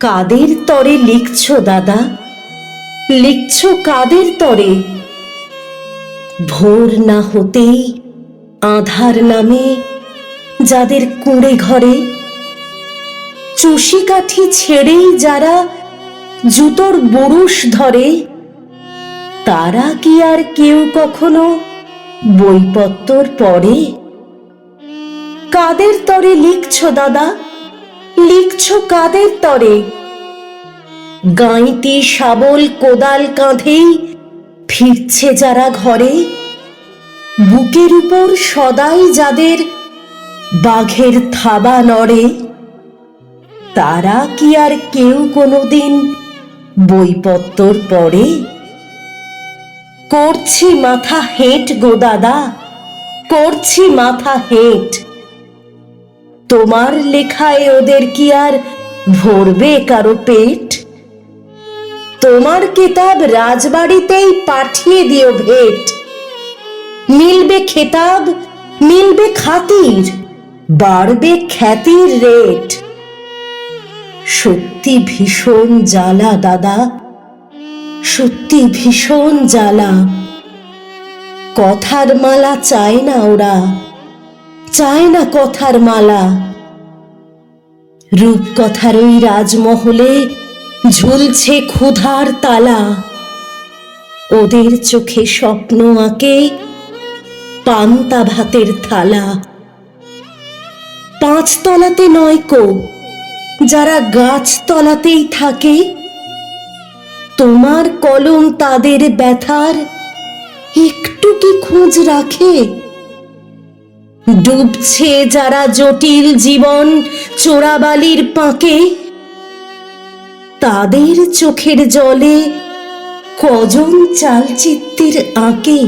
কাদের তরে লিখছ, দাদা? লিখছ কাদের তরে? ভোর না হতেই আধার নামে যাদের কুঁড়ে ঘরে। চষি কাঠি ছেড়েই যারা জুতোর বরুষ ধরে, তারা কি আর কেউ কখনো বইপত্তর পড়ে? কাদের তরে লিখছ দাদা? লিখছ কাদের তরে? গাঁইতি শাবল কোদাল কাঁধেই ফিরছে যারা ঘরে। বুকের উপর সদাই যাদের বাঘের থাবা নড়ে। তারা কি আর কেউ কোনোদিন বইপত্তর পড়ে? করছি মাথা হেঁট গো দাদা, করছি মাথা হেঁট। তোমার লেখায় ওদের কি আর ভরবে কারও পেট? তোমার কিতাব রাজবাড়িতেই পাঠিয়ে দিও ভেট। মিলবে খেতাব, মিলবে খাতির, বাড়বে খ্যাতির রেট। সত্যি ভীষণ জ্বালা, দাদা। সত্যি ভীষণ জ্বালা। কথার মালা চায় না ওরা। চায় না কথার মালা। রূপকথার ওই রাজমহলে ঝুলছে ক্ষুধার তালা। ওদের চোখে স্বপ্ন আঁকে পান্তা ভাতের থালা। পাঁচতলাতে নয় কো যারা গাছতলাতেই থাকে, তোমার কলম তাদের ব্যথার একটু কি খোঁজ রাখে? ডুবছে যারা জটিল জীবন চোরাবালির পাকে তাদের চোখের জলে কজন চালচিত্রের আঁকে?